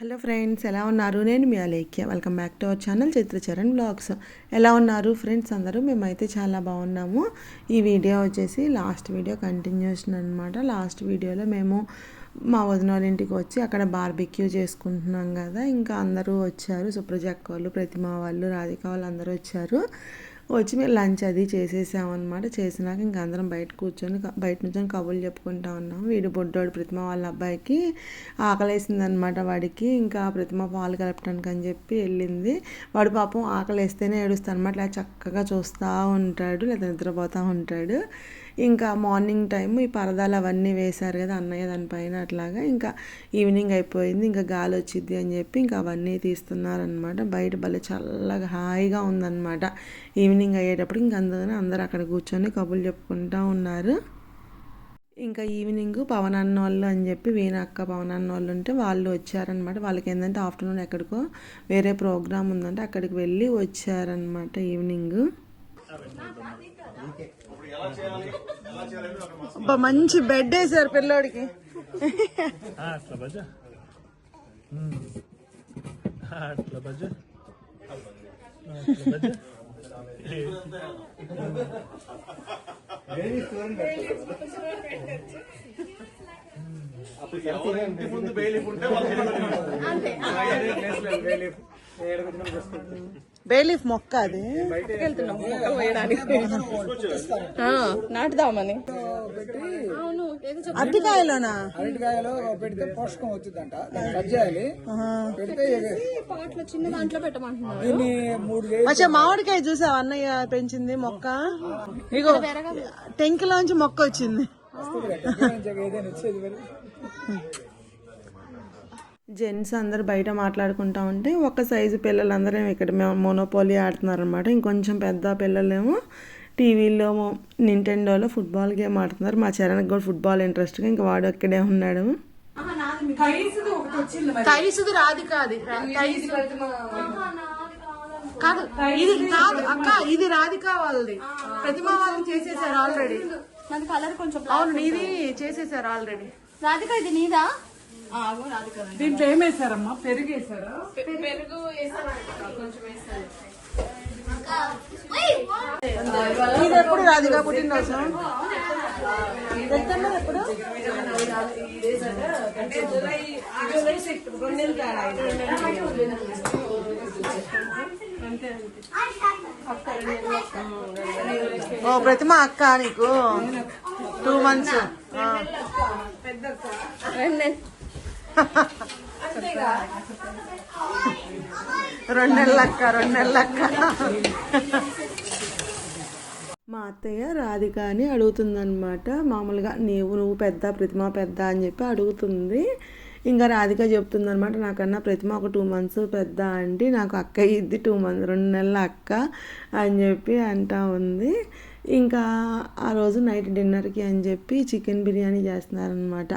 Hello friends ఎలా ఉన్నారు? నేను మీ Alekhya. Welcome back to our channel Chitracharan blogs. ఎలా ఉన్నారు ఫ్రెండ్స్ అందరూ? మేమైతే చాలా బాగున్నాము. ఈ వీడియో వచ్చేసి లాస్ట్ వీడియో కంటిన్యూషన్ అనమాట లాస్ట్ వీడియోలో మేము మా వదిన వాళ్ళ ఇంటికి వచ్చి అక్కడ బార్బిక్యూ చేసుకుంటున్నాం కదా. ఇంకా అందరూ వచ్చారు. సుప్రజక్క వాళ్ళు ప్రతిమ వాళ్ళు రాధిక వాళ్ళు అందరూ వచ్చారు. వచ్చి మేము లంచ్ అది చేసేసామన్నమాట. చేసినాక ఇంకా అందరం బయట కూర్చొని బయట నుంచి కబుర్లు చెప్పుకుంటా ఉన్నాం వీడు బొడ్డోడు ప్రతిమ వాళ్ళ అబ్బాయికి ఆకలేసింది అనమాట వాడికి. ఇంకా ప్రతిమ పాలు కలపడానికి అని చెప్పి వెళ్ళింది. వాడు పాపం ఆకలేస్తేనే ఏడుస్తాడు అనమాట ఇలా చక్కగా చూస్తూ ఉంటాడు లేదా నిద్రపోతూ ఉంటాడు. ఇంకా మార్నింగ్ టైం ఈ పరదాలు అవన్నీ వేశారు కదా అన్నయ్య దానిపైన అట్లాగా. ఇంకా ఈవినింగ్ అయిపోయింది ఇంకా గాలి వచ్చింది అని చెప్పి ఇంకా అవన్నీ తీస్తున్నారనమాట బయట భలే చల్లగా హాయిగా ఉందన్నమాట. ఈవినింగ్ అయ్యేటప్పుడు ఇంక అందరూ అందరూ అక్కడ కూర్చొని కబుర్లు చెప్పుకుంటూ ఉన్నారు. ఇంకా ఈవినింగ్ పవన్ అన్న వాళ్ళు అని చెప్పి వీణ అక్క పవన్ అన్న వాళ్ళు ఉంటే వాళ్ళు వచ్చారనమాట వాళ్ళకి ఏంటంటే ఆఫ్టర్నూన్ ఎక్కడికో వేరే ప్రోగ్రామ్ ఉందంటే అక్కడికి వెళ్ళి వచ్చారనమాట ఈవినింగ్. మంచి బెడ్ వేసారు పిల్లోడికి ఆ, అట్లా బజ బేలీఫ్ మొక్క అది. నాటుదామని. అరటికాయలోనా అరటికాయలో పెడితే పోషకం వచ్చిందంట. దాన్ని కట్ చేయాలి. పెడితే పాటలో చిన్న దాంట్లో పెట్టమంటున్నాను దీన్ని మూడు కేజీ అచ్చా మామిడికాయ చూసావా అన్నయ్య పెంచింది మొక్క? ఇగో టెంకిలోంచి మొక్క వచ్చింది. ఏదైనా వచ్చేది మరి. జెంట్స్ అందరు బయట మాట్లాడుకుంటా ఉంటే ఒక సైజు పిల్లలందరూ ఇక్కడ మేము మోనోపోలీ ఆడుతున్నారు అనమాట ఇంకొంచెం పెద్ద పిల్లలేమో టీవీలో నింటెండోలో ఫుట్బాల్ గేమ్ ఆడుతున్నారు. మా చరణ్కి కూడా ఫుట్బాల్ ఇంట్రెస్ట్గా ఇంకా వాడు అక్కడే ఉన్నాడు. రాది కాదు. కాదు ఇది కాదు అక్క ఇది రాధిక వాళ్ళది ప్రతిమ వాళ్ళని చేసేసారు ఆల్రెడీ నాది కలర్ కొంచెం అవును నీది చేసేసారు ఆల్రెడీ రాధిక ఇది నీదా? దీంట్లో ఏం వేసారమ్మా పెరుగు వేసారా పెరుగు కొంచెం ఎప్పుడు రాధిక పుట్టినరోజు? సెప్టెంబర్ ఎప్పుడు? ఓ ప్రతిమ అక్క నీకు? టూ మంత్స్ రెండు నెలల అక్క రెండు నెలల అక్క మా అత్తయ్య రాధిక అని అడుగుతుందనమాట మామూలుగా నీవు నువ్వు పెద్ద ప్రతిమ పెద్ద అని చెప్పి అడుగుతుంది. ఇంకా రాధిక చెప్తుంది అనమాట నాకన్నా ప్రతిమ ఒక టూ మంత్స్ పెద్ద అండి నాకు అక్క ఇద్ది టూ మంత్స్ రెండు నెలల అక్క అని చెప్పి అంటా ఉంది. ఇంకా ఆ రోజు నైట్ డిన్నర్కి అని చెప్పి చికెన్ బిర్యానీ చేస్తున్నారనమాట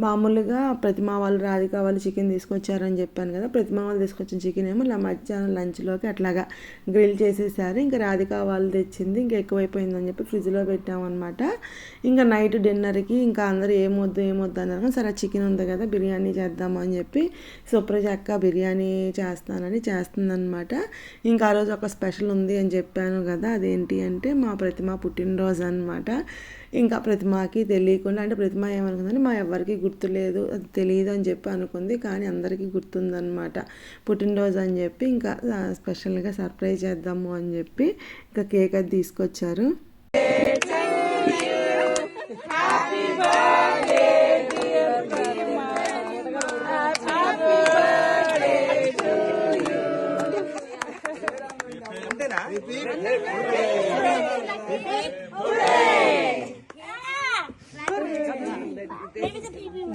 మామూలుగా ప్రతిమ వాళ్ళు రాధిక వాళ్ళు చికెన్ తీసుకొచ్చారని చెప్పాను కదా. ప్రతిమ వాళ్ళు తీసుకొచ్చిన చికెన్ ఏమో ఇలా మధ్యాహ్నం లంచ్లోకి అట్లాగా గ్రిల్ చేసేసారు. ఇంకా రాధిక వాళ్ళు తెచ్చింది ఇంకా ఎక్కువైపోయిందని చెప్పి ఫ్రిడ్జ్లో పెట్టామన్నమాట. ఇంకా నైట్ డిన్నర్కి ఇంకా అందరూ ఏమొద్దు ఏమొద్దు అన్నారు. సరే చికెన్ ఉంది కదా బిర్యానీ చేద్దాము అని చెప్పి సుప్రజ అక్క బిర్యానీ చేస్తానని చేస్తుందన్నమాట. ఇంకా ఆ రోజు ఒక స్పెషల్ ఉంది అని చెప్పాను కదా అదేంటి అంటే మా ప్రతిమ పుట్టినరోజు అనమాట ఇంకా ప్రతిమకి తెలియకుండా అంటే ప్రతిమ ఏమనుకుందని మా ఎవరికి గుర్తులేదు అది తెలియదు అని చెప్పి అనుకుంది. కానీ అందరికీ గుర్తుందనమాట పుట్టినరోజు అని చెప్పి ఇంకా స్పెషల్గా సర్ప్రైజ్ చేద్దాము అని చెప్పి ఇంకా కేక్ అది తీసుకొచ్చారు.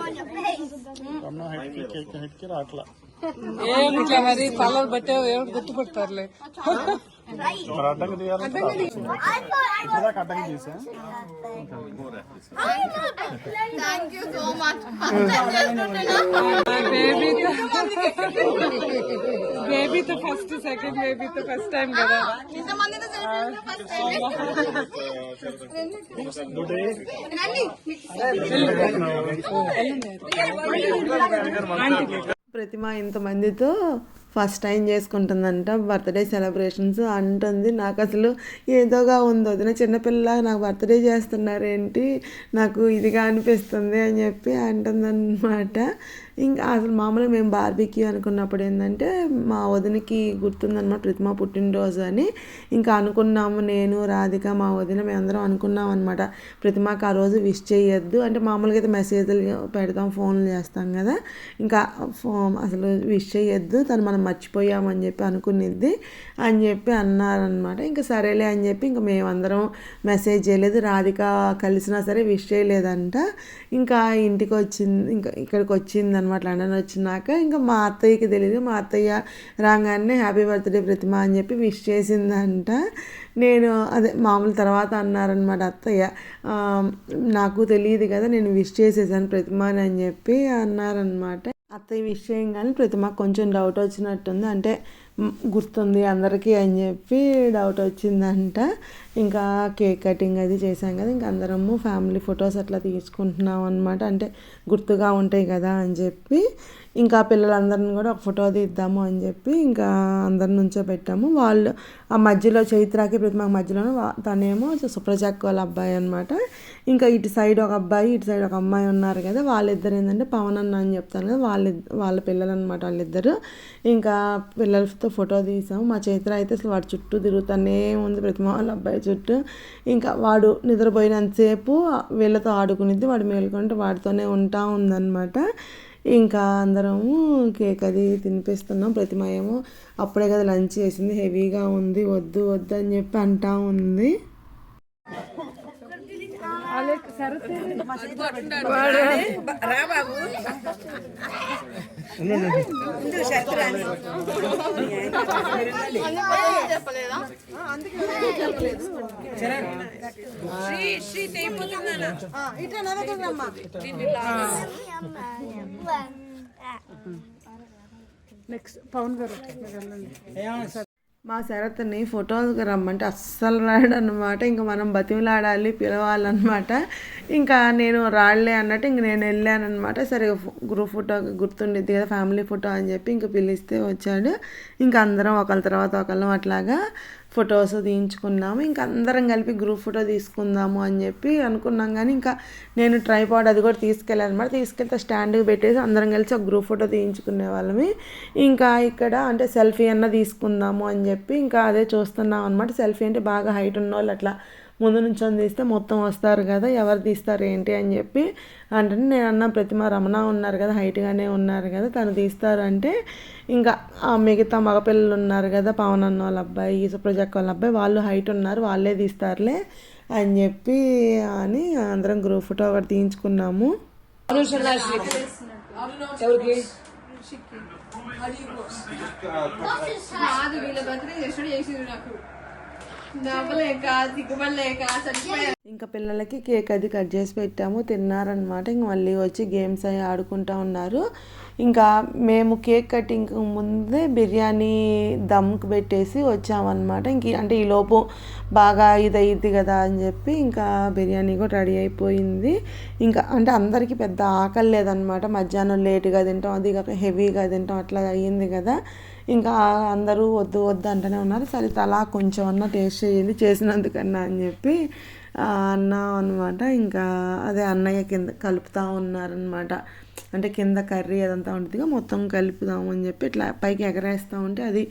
on your face. అన్న హెడ్కి కేక్ హెడ్కి రాట్లా ఏం ఇట్లా మరి కలర్ బట్టే ఏం గుర్తుపడతారులే మరి అడ్డంగా తీయాలి ఇప్పటిదాకా అడ్డంగా తీసా? థ్యాంక్ యూ సో మచ్ బేబీతో బేబీతో ఫస్ట్ సెకండ్ బేబీతో ఫస్ట్ టైం కదా ప్రతిమ ఇంతమందితో ఫస్ట్ టైం చేసుకుంటుందంట. బర్త్డే సెలబ్రేషన్స్ అంటుంది. నాకు అసలు ఏదోగా ఉంది. వదిన చిన్నపిల్ల నాకు బర్త్డే చేస్తున్నారేంటి? నాకు ఇదిగా అనిపిస్తుంది అని చెప్పి అంటుందన్నమాట. ఇంకా అసలు మామూలుగా మేము బార్బీక్యూ అనుకున్నప్పుడు ఏంటంటే మా వదినకి గుర్తుందన్నమాట ప్రతిమ పుట్టినరోజు అని. ఇంకా అనుకున్నాము నేను రాధిక మా వదిన మేమందరం అనుకున్నాం అనమాట ప్రతిమాకి ఆ రోజు విష్ చేయొద్దు. అంటే మామూలుగా అయితే మెసేజ్లు పెడతాం ఫోన్లు చేస్తాం కదా. ఇంకా ఫో అసలు విష్ చేయొద్దు. తను మనం మర్చిపోయామని చెప్పి అనుకునిద్ది అని చెప్పి అన్నారనమాట ఇంకా సరేలే అని చెప్పి ఇంకా మేమందరం మెసేజ్ చేయలేదు. రాధిక కలిసినా సరే విష్ చేయలేదంట. ఇంకా ఇంటికి వచ్చింది ఇంకా ఇక్కడికి వచ్చింది అనమాట లండన్ వచ్చినాక ఇంకా మా అత్తయ్యకి తెలియదు మా అత్తయ్య రాగానే హ్యాపీ బర్త్డే ప్రతిమ అని చెప్పి విష్ చేసిందంట. నేను అదే మామూలు తర్వాత అన్నారనమాట అత్తయ్య. నాకు తెలియదు కదా నేను విష్ చేసేసాను ప్రతిమాని అని చెప్పి అన్నారనమాట అత్తయ్య విషయం కానీ ప్రతిమ కొంచెం డౌట్ వచ్చినట్టుంది. అంటే గుర్తుంది. అందరికీ అని చెప్పి డౌట్ వచ్చిందంట. ఇంకా కేక్ కటింగ్ అది చేసాం కదా ఇంకా అందరము ఫ్యామిలీ ఫొటోస్ అట్లా తీసుకుంటున్నాం అనమాట అంటే గుర్తుగా ఉంటాయి కదా అని చెప్పి. ఇంకా పిల్లలందరిని కూడా ఒక ఫోటో తీద్దాము అని చెప్పి ఇంకా అందరి నుంచో పెట్టాము. వాళ్ళు ఆ మధ్యలో చైత్రాకి ప్రతిమ మధ్యలోనే తనేమో సుప్రజాక్ వాళ్ళ అబ్బాయి అనమాట ఇంకా ఇటు సైడ్ ఒక అబ్బాయి ఇటు సైడ్ ఒక అమ్మాయి ఉన్నారు కదా. వాళ్ళిద్దరు ఏంటంటే పవన్ అన్న అని చెప్తాను కదా. వాళ్ళ వాళ్ళ పిల్లలు అనమాట వాళ్ళిద్దరు. ఇంకా పిల్లలతో ఫోటో తీసాము మా చైత్ర అయితే అసలు వాడి చుట్టూ తిరుగుతూనే ఉంది. ప్రతిమ వాళ్ళ అబ్బాయి చుట్టూ. ఇంకా వాడు నిద్రపోయినంతసేపు వీళ్ళతో ఆడుకునేది వాడు మేలుకుంటే వాడితోనే ఉంటా ఉందన్నమాట. ఇంకా అందరము కేక్ అది తినిపిస్తున్నాం. ప్రతిమ ఏమో అప్పుడే కదా లంచ్ చేసింది. హెవీగా ఉంది. వద్దు వద్దు అని చెప్పి అంటా ఉంది. చెప్పలేదా నెక్స్ట్ పవన్ గారు వెళ్ళండి మా శరత్ని ఫోటోకి రమ్మంటే అస్సలు రాడు అనమాట ఇంకా మనం బతిమిలాడాలి పిలవాలన్నమాట. ఇంకా నేను రాడలే అన్నట్టు ఇంక నేను వెళ్ళానమాట సరే గ్రూప్ ఫోటో గుర్తుండిద్ది కదా ఫ్యామిలీ ఫోటో అని చెప్పి ఇంకా పిలిస్తే వచ్చాడు. ఇంకా అందరం ఒకళ్ళ తర్వాత ఒకళ్ళం అట్లాగా ఫొటోస్ తీయించుకున్నాము. ఇంకా అందరం కలిపి గ్రూప్ ఫోటో తీసుకుందాము అని చెప్పి అనుకున్నాం. కానీ ఇంకా నేను ట్రైపాడ్ అది కూడా తీసుకెళ్ళాను అనమాట తీసుకెళ్తే స్టాండ్కి పెట్టేసి అందరం కలిసి ఒక గ్రూప్ ఫోటో తీయించుకునే వాళ్ళమే. ఇంకా ఇక్కడ అంటే సెల్ఫీ అన్న తీసుకుందాము అని చెప్పి ఇంకా అదే చూస్తున్నాం అనమాట సెల్ఫీ అంటే బాగా హైట్ ఉన్న వాళ్ళు అట్లా ముందు నుంచొని తీస్తే మొత్తం వస్తారు కదా ఎవరు తీస్తారు ఏంటి అని చెప్పి అంటే నేను అన్న ప్రతిమ రమణ ఉన్నారు కదా హైట్గానే ఉన్నారు కదా తను తీస్తారు అంటే ఇంకా మిగతా మగపిల్లలు ఉన్నారు కదా పవన్ అన్న వాళ్ళ అబ్బాయి సుప్రజక్క వాళ్ళ అబ్బాయి వాళ్ళు హైట్ ఉన్నారు వాళ్ళే తీస్తారులే అని చెప్పి అని అందరం గ్రూప్ ఫోటో ఒకటి తీయించుకున్నాము. ఎవరికి? వీళ్ళ బర్త్డే చేసిండ్రు నాకు. నవ్వలేక దిగుబడలేక చచ్చిపోయా ఇంకా పిల్లలకి కేక్ అది కట్ చేసి పెట్టాము. తిన్నారనమాట ఇంక మళ్ళీ వచ్చి గేమ్స్ అవి ఆడుకుంటా ఉన్నారు. ఇంకా మేము కేక్ కటింగ్ ముందే బిర్యానీ దమ్కి పెట్టేసి వచ్చామన్నమాట. ఇంక అంటే ఈ లోపు బాగా ఇది అయ్యిద్ది కదా అని చెప్పి ఇంకా బిర్యానీ కూడా రెడీ అయిపోయింది. ఇంకా అంటే అందరికీ పెద్ద ఆకలి లేదనమాట మధ్యాహ్నం లేట్గా తింటాం అది కాక హెవీగా తింటాం అట్లా అయ్యింది కదా. ఇంకా అందరూ వద్దు వద్దు అంటూనే ఉన్నారు. సరే తలా కొంచెం అన్న టేస్ట్ చేయండి చేసినందుకన్నా అని చెప్పి అన్నాం అనమాట ఇంకా అదే అన్నయ్య కింద కలుపుతూ ఉన్నారనమాట అంటే కింద కర్రీ అదంతా ఉంటుందిగా మొత్తం కలుపుదాము అని చెప్పి ఇట్లా పైకి ఎగరేస్తూ ఉంటే అది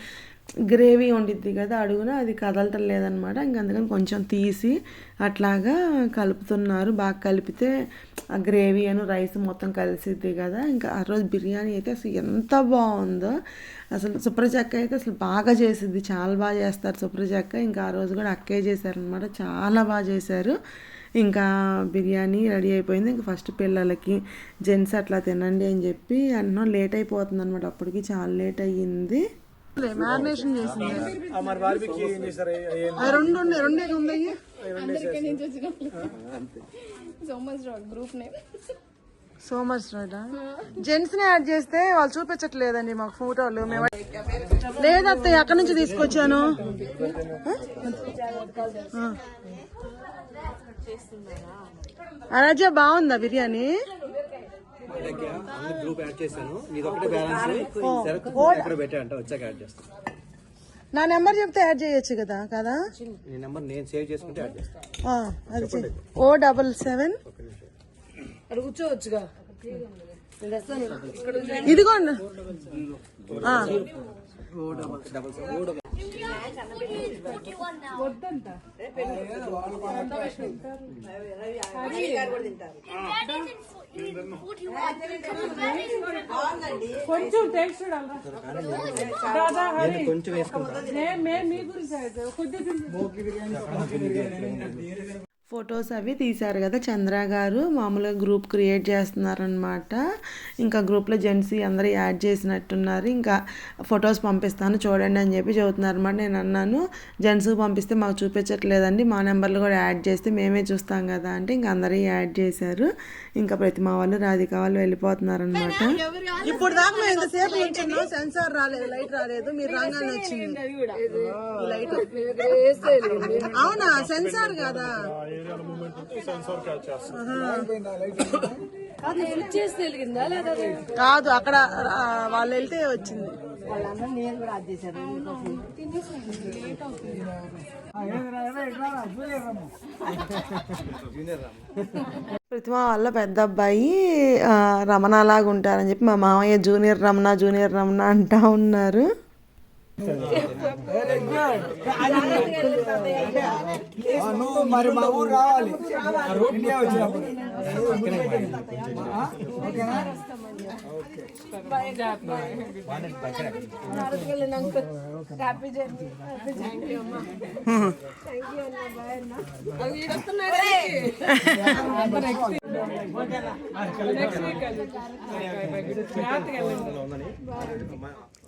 గ్రేవీ ఉండిద్ది కదా అడుగున అది కదలటం లేదనమాట ఇంక అందుకని కొంచెం తీసి అట్లాగా కలుపుతున్నారు. బాగా కలిపితే ఆ గ్రేవీ అను రైస్ మొత్తం కలిసిద్ది కదా. ఇంకా ఆ రోజు బిర్యానీ అయితే అసలు ఎంత బాగుందో. అసలు సుప్రజక్క అయితే అసలు బాగా చేసిద్ది. చాలా బాగా చేస్తారు సుప్రజక్క ఇంకా ఆ రోజు కూడా అక్కే చేశారనమాట చాలా బాగా చేశారు. ఇంకా బిర్యానీ రెడీ అయిపోయింది. ఇంకా ఫస్ట్ పిల్లలకి జెంట్స్ అట్లా తినండి అని చెప్పి అన్నం లేట్ అయిపోతుంది అనమాట అప్పటికి చాలా లేట్ అయ్యింది. మ్యారినేషన్ చేసింది. మరి బార్బీకి ఏం చేస్తారు రెండు ఉన్నాయి రెండే ఉన్నాయి so much group name so much right జెంట్స్ని add చేస్తే వాళ్ళు చూపించట్లేదండి మాకు ఫోటోలు. మేము లేదత్తయ్య అక్కడి నుంచి తీసుకొచ్చాను. ఆ. అనజ బాగుందా బిర్యానీ? గ్రూప్ యాడ్ చేశాను. నీది ఒకటే బ్యాలెన్స్ ఇక్కడ పెట్టా అంట వచ్చాక యాడ్ చేస్తాను నా నెంబర్ చెప్తే యాడ్ చేయొచ్చు కదా కదా? నీ నెంబర్ నేను సేవ్ చేసుకుంటే యాడ్ చేస్తాను ఆ, అది చెయ్. O double seven. ఇదిగోండి. ఆ. కొంచెం టేస్ట్ చూడాలా దాదా హరి కొంచెం వేసుకుంటాను నే- మేము మీ గురించి అయితే కొద్దిగా ఫొటోస్ అవి తీశారు కదా చంద్ర గారు. మామూలుగా గ్రూప్ క్రియేట్ చేస్తున్నారనమాట ఇంకా గ్రూప్లో జెంట్స్ అందరూ యాడ్ చేసినట్టున్నారు. ఇంకా ఫొటోస్ పంపిస్తాను చూడండి అని చెప్పి చెబుతున్నారు అనమాట నేను అన్నాను జెంట్స్ పంపిస్తే మాకు చూపించట్లేదండి. మా నెంబర్లు కూడా యాడ్ చేస్తే మేమే చూస్తాం కదా అంటే ఇంకా అందరూ యాడ్ చేశారు. ఇంకా ప్రతిమా వాళ్ళు రాధిక వాళ్ళు వెళ్ళిపోతున్నారు అనమాట ఇప్పుడు దాకా ఎంతసేపు సెన్సార్ రాలేదు లైట్ రాలేదు. మీరు రాగానే వచ్చింది. అవునా? సెన్సార్ కదా. సెన్సార్ క్యాచ్ చేస్తాం కాదు అక్కడ వాళ్ళు వెళ్తే వచ్చింది. ప్రతిమ వాళ్ళ పెద్ద అబ్బాయి రమణ లాగా ఉంటారని చెప్పి మా మామయ్య జూనియర్ రమణ జూనియర్ రమణ అంటా ఉన్నారు. నువ్వు మరి మా ఊరు రావాలి ఇండియా వచ్చినప్పుడు?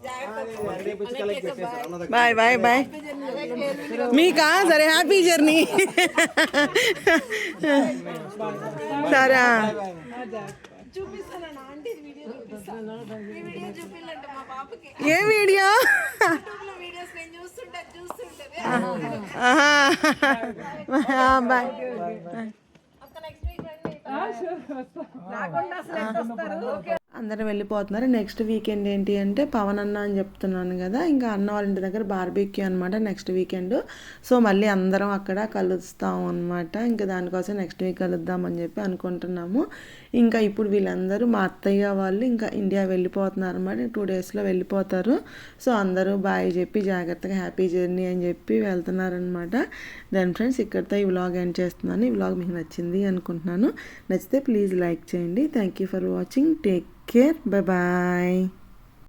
ఓకేనా బాయ్ బాయ్ బాయ్ మీకా సరే హ్యాపీ జర్నీ సరే ఏ వీడియో ఆహా. బాయ్ అందరం వెళ్ళిపోతున్నారు. నెక్స్ట్ వీకెండ్ ఏంటి అంటే పవన్ అన్న అని చెప్తున్నాను కదా ఇంకా అన్న వాళ్ళ ఇంటి దగ్గర బార్బీక్యూ అనమాట నెక్స్ట్ వీకెండ్ సో మళ్ళీ అందరం అక్కడ కలుస్తాం అనమాట ఇంకా దానికోసం నెక్స్ట్ వీక్ కలుద్దాం అని చెప్పి అనుకుంటున్నాము. ఇంకా ఇప్పుడు వీళ్ళందరూ మా అత్తయ్య వాళ్ళు ఇంకా ఇండియా వెళ్ళిపోతున్నారు అనమాట టూ డేస్లో వెళ్ళిపోతారు. సో అందరూ బాయ్ చెప్పి జాగ్రత్తగా హ్యాపీ జర్నీ అని చెప్పి వెళ్తున్నారనమాట దెన్ ఫ్రెండ్స్ ఇక్కడితో ఈ వ్లాగ్ ఎండ్ చేస్తున్నాను. ఈ వ్లాగ్ మీకు నచ్చింది అనుకుంటున్నాను. నచ్చితే ప్లీజ్ లైక్ చేయండి. Thank you for watching take care. Bye bye.